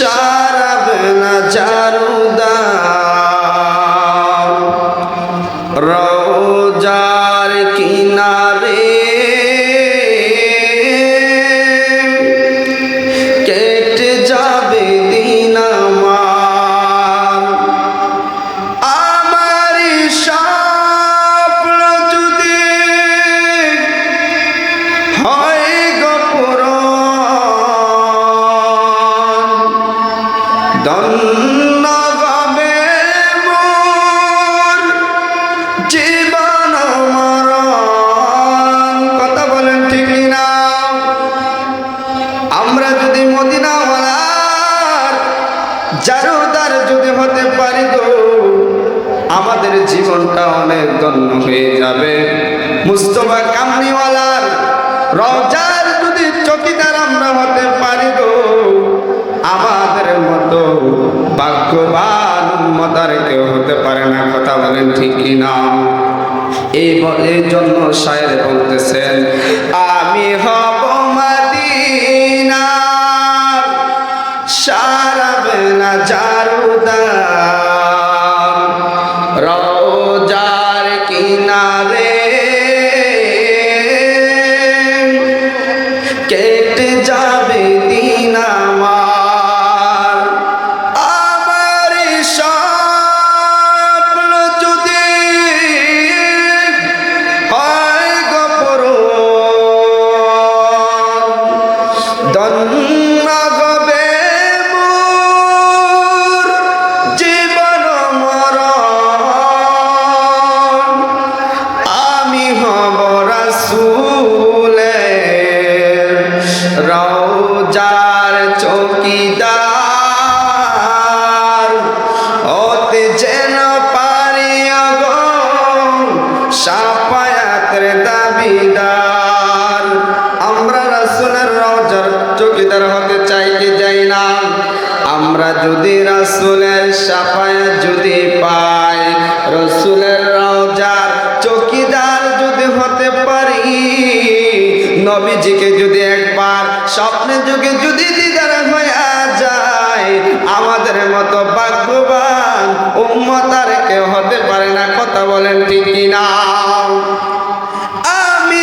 সারা না জারুদার মোর জীবন মরণ। কথা বলেন না আমরা যদি যদি হতে পারি গো, আমাদের জীবনটা অনেক ধন্য হয়ে যাবে। মুস্তফা কামনিওয়ালার রজার বলেন ঠিক না এই বলে জন্য শায়ের বলতেছেন আমি হব কেটে রওজার চৌকিদার ওতে যেন পারি গো সাফায়াতের দাবিদার। আমরা রাসূলের রওজার চৌকিদার হতে চাই কি যাই না? আমরা যদি রাসূলের সাফায়াত যদি পাই, রসুলের রওজার চৌকিদার যদি হতে পারি, নবীজিকে যদি একবার স্বপ্নে যুগে যদি দিদার হইয়া যায়, আমাদের মতো ভাগ্যবান উম্মতার কেউ হতে পারে না। কথা বলেন ঠিক না আমি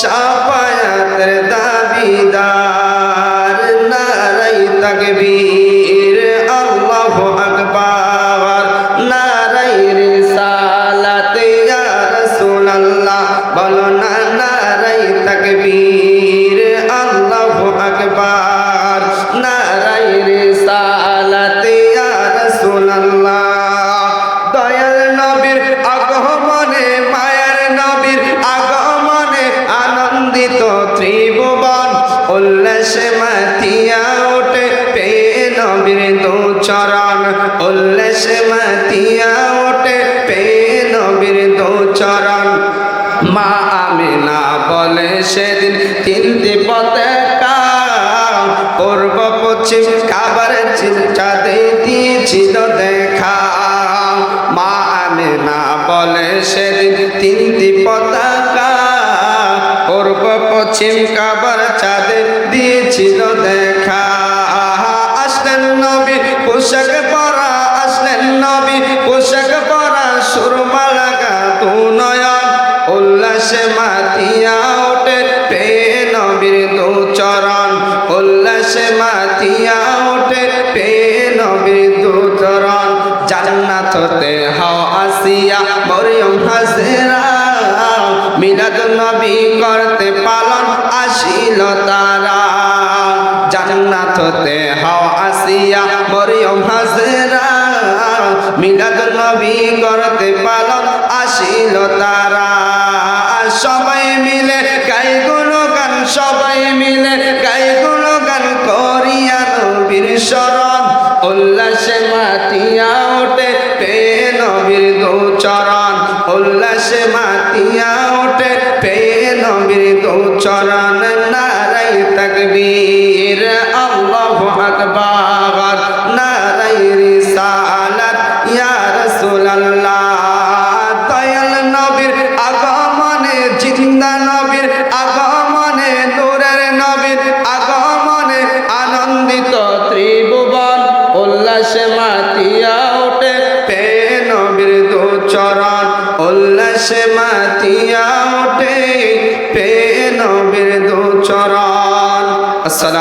সাফায়াতের দাবিদার নারাই তাকবীর, আল্লাহু আকবার। নারাই রিসালাত, ইয়া রাসূলুল্লাহ, বলো না, নারাই তাকবীর, আল্লাহু আকবার। উল্লাসে মাতিয়া ওঠে পেয়ে নবীর দু চরণ। উল্লাসে মাতিয়া ওঠে পেয়ে নবীর দু চরণ। মা আমিনা বলে সেদিন তিনটি পতাকা পূর্ব, পশ্চিম, কাবার চাঁদে দিয়েছিল দেখা। মা আমিনা বলে সেদিন তিনটি পতাকা। পূর্ব, পশ্চিম, কাবার আসিয়া মরিয়ম হাজেরা মিলাদ নবী করতে পালন আসিল তারা। জান্নাত হাও আসিয়া মরিয়ম হাজেরা মিলাদ নবী করতে পালন আসিল তারা। উল্লাসে মাতিয়া ওঠে পে নবীর দু চরণ নারাই তকবীর। আল্লাহু আকবার নারাই